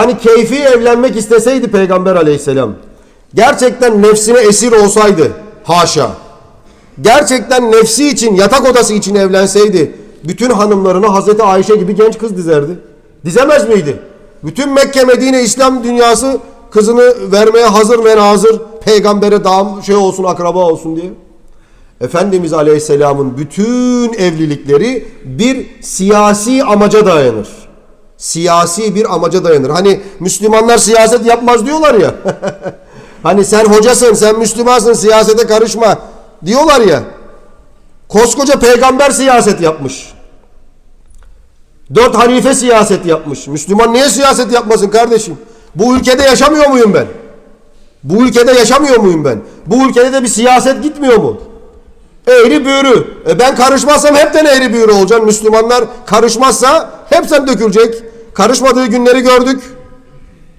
Hani keyfi evlenmek isteseydi Peygamber aleyhisselam. Gerçekten nefsine esir olsaydı. Haşa. Gerçekten nefsi için, yatak odası için evlenseydi. Bütün hanımlarına Hazreti Ayşe gibi genç kız dizerdi. Dizemez miydi? Bütün Mekke, Medine, İslam dünyası kızını vermeye hazır ve nazır. Peygambere dam şey olsun, akraba olsun diye. Efendimiz Aleyhisselam'ın bütün evlilikleri bir siyasi amaca dayanır. Siyasi bir amaca dayanır. Hani Müslümanlar siyaset yapmaz diyorlar ya. hani sen hocasın, sen Müslümansın, siyasete karışma diyorlar ya. Koskoca peygamber siyaset yapmış. Dört halife siyaset yapmış. Müslüman niye siyaset yapmasın kardeşim? Bu ülkede yaşamıyor muyum ben? Bu ülkede yaşamıyor muyum ben? Bu ülkede de bir siyaset gitmiyor mu? Eğri büğrü. E ben karışmazsam hepten eğri büğrü olacağım. Müslümanlar karışmazsa hepsen dökülecek. Karışmadığı günleri gördük.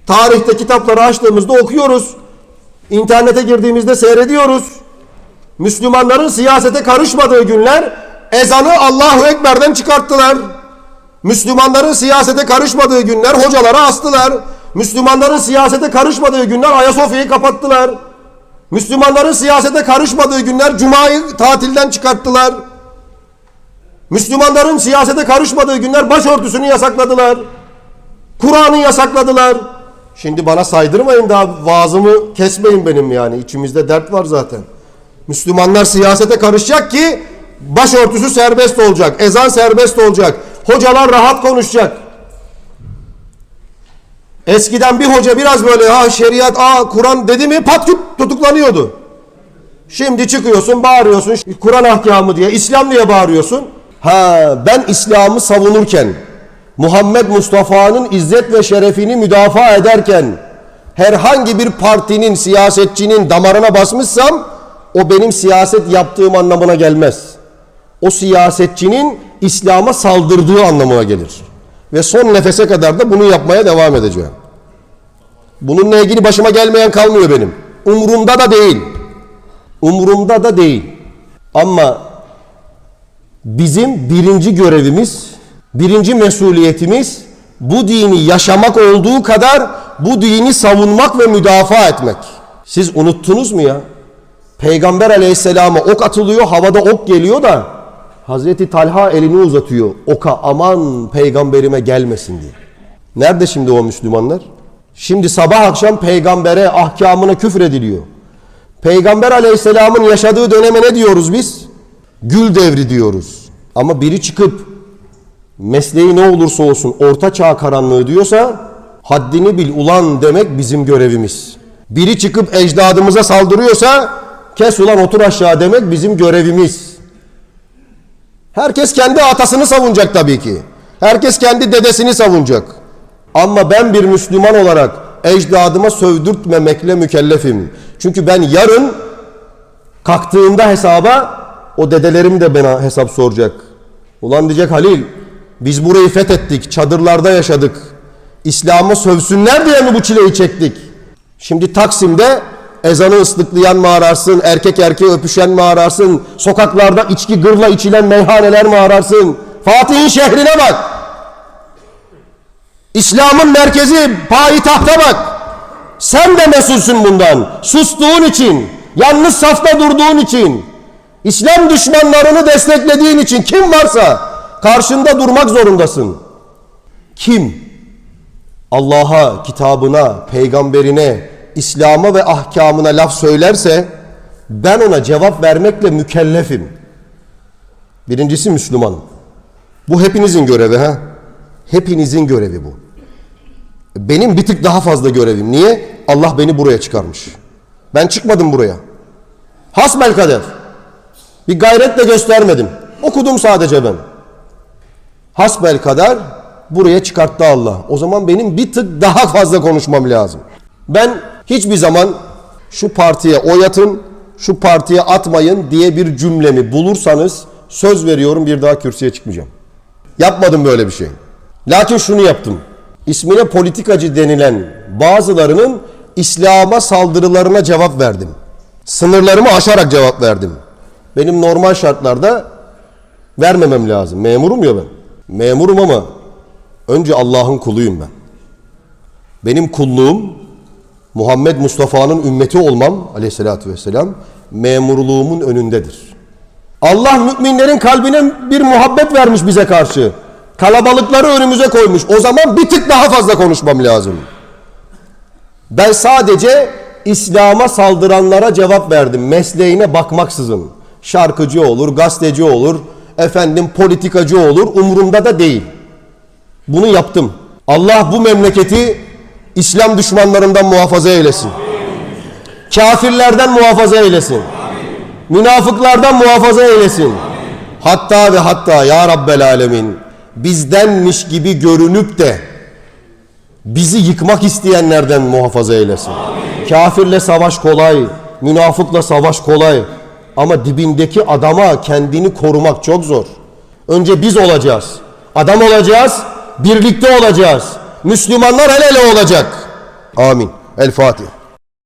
Tarihte kitapları açtığımızda okuyoruz. İnternete girdiğimizde seyrediyoruz. Müslümanların siyasete karışmadığı günler ezanı Allahu Ekber'den çıkarttılar. Müslümanların siyasete karışmadığı günler hocalara astılar. Müslümanların siyasete karışmadığı günler Ayasofya'yı kapattılar. Müslümanların siyasete karışmadığı günler Cuma'yı tatilden çıkarttılar. Müslümanların siyasete karışmadığı günler başörtüsünü yasakladılar. Kur'an'ı yasakladılar. Şimdi bana saydırmayın daha vaazımı kesmeyin benim yani. İçimizde dert var zaten. Müslümanlar siyasete karışacak ki başörtüsü serbest olacak. Ezan serbest olacak. Hocalar rahat konuşacak. Eskiden bir hoca biraz böyle ha şeriat, aa Kur'an dedi mi pat küt tutuklanıyordu. Şimdi çıkıyorsun bağırıyorsun Kur'an ahkamı diye, İslam diye bağırıyorsun. Ha ben İslam'ı savunurken, Muhammed Mustafa'nın izzet ve şerefini müdafaa ederken herhangi bir partinin, siyasetçinin damarına basmışsam o benim siyaset yaptığım anlamına gelmez. O siyasetçinin İslam'a saldırdığı anlamına gelir. Ve son nefese kadar da bunu yapmaya devam edeceğim. Bununla ilgili başıma gelmeyen kalmıyor benim. Umurumda da değil. Umurumda da değil. Ama bizim birinci görevimiz, birinci mesuliyetimiz bu dini yaşamak olduğu kadar bu dini savunmak ve müdafaa etmek. Siz unuttunuz mu ya? Peygamber aleyhisselama ok atılıyor, havada ok geliyor da Hazreti Talha elini uzatıyor oka aman peygamberime gelmesin diye. Nerede şimdi o Müslümanlar? Şimdi sabah akşam peygambere ahkamına küfür ediliyor. Peygamber aleyhisselamın yaşadığı döneme ne diyoruz biz? Gül devri diyoruz. Ama biri çıkıp mesleği ne olursa olsun orta çağ karanlığı diyorsa haddini bil ulan demek bizim görevimiz. Biri çıkıp ecdadımıza saldırıyorsa kes ulan otur aşağı demek bizim görevimiz. Herkes kendi atasını savunacak tabii ki. Herkes kendi dedesini savunacak. Ama ben bir Müslüman olarak ecdadıma sövdürtmemekle mükellefim. Çünkü ben yarın kalktığımda hesaba o dedelerim de bana hesap soracak. Ulan diyecek Halil biz burayı fethettik, çadırlarda yaşadık. İslam'ı sövsünler diye mi bu çileyi çektik? Şimdi Taksim'de ezanı ıslıklayan mı ararsın, erkek erkeğe öpüşen mi ararsın, sokaklarda içki gırla içilen meyhaneler mi ararsın? Fatih'in şehrine bak. İslam'ın merkezi payitahta bak. Sen de mesulsün bundan. Sustuğun için, yalnız safta durduğun için, İslam düşmanlarını desteklediğin için kim varsa karşında durmak zorundasın. Kim? Allah'a, kitabına, peygamberine, İslam'a ve ahkamına laf söylerse ben ona cevap vermekle mükellefim. Birincisi Müslüman. Bu hepinizin görevi ha. Hepinizin görevi bu. Benim bir tık daha fazla görevim. Niye? Allah beni buraya çıkarmış. Ben çıkmadım buraya. Hasbel kader. Bir gayretle göstermedim. Okudum sadece ben. Hasbel kader buraya çıkarttı Allah. O zaman benim bir tık daha fazla konuşmam lazım. Ben hiçbir zaman şu partiye oy atın, şu partiye atmayın diye bir cümlemi bulursanız söz veriyorum bir daha kürsüye çıkmayacağım. Yapmadım böyle bir şey. Lakin şunu yaptım. İsmine politikacı denilen bazılarının İslam'a saldırılarına cevap verdim. Sınırlarımı aşarak cevap verdim. Benim normal şartlarda vermemem lazım. Memurum ya ben. Memurum ama önce Allah'ın kuluyum ben. Benim kulluğum Muhammed Mustafa'nın ümmeti olmam aleyhissalatü vesselam memurluğumun önündedir. Allah müminlerin kalbine bir muhabbet vermiş bize karşı. Kalabalıkları önümüze koymuş. O zaman bir tık daha fazla konuşmam lazım. Ben sadece İslam'a saldıranlara cevap verdim. Mesleğine bakmaksızın. Şarkıcı olur, gazeteci olur, efendim politikacı olur. Umurumda da değil. Bunu yaptım. Allah bu memleketi İslam düşmanlarından muhafaza eylesin. Kafirlerden muhafaza eylesin. Münafıklardan muhafaza eylesin. Hatta ve hatta ya Rabbel Alemin bizdenmiş gibi görünüp de bizi yıkmak isteyenlerden muhafaza eylesin. Kafirle savaş kolay, münafıkla savaş kolay. Ama dibindeki adama kendini korumak çok zor. Önce biz olacağız. Adam olacağız, birlikte olacağız. Müslümanlar el ele olacak. Amin. El Fatiha.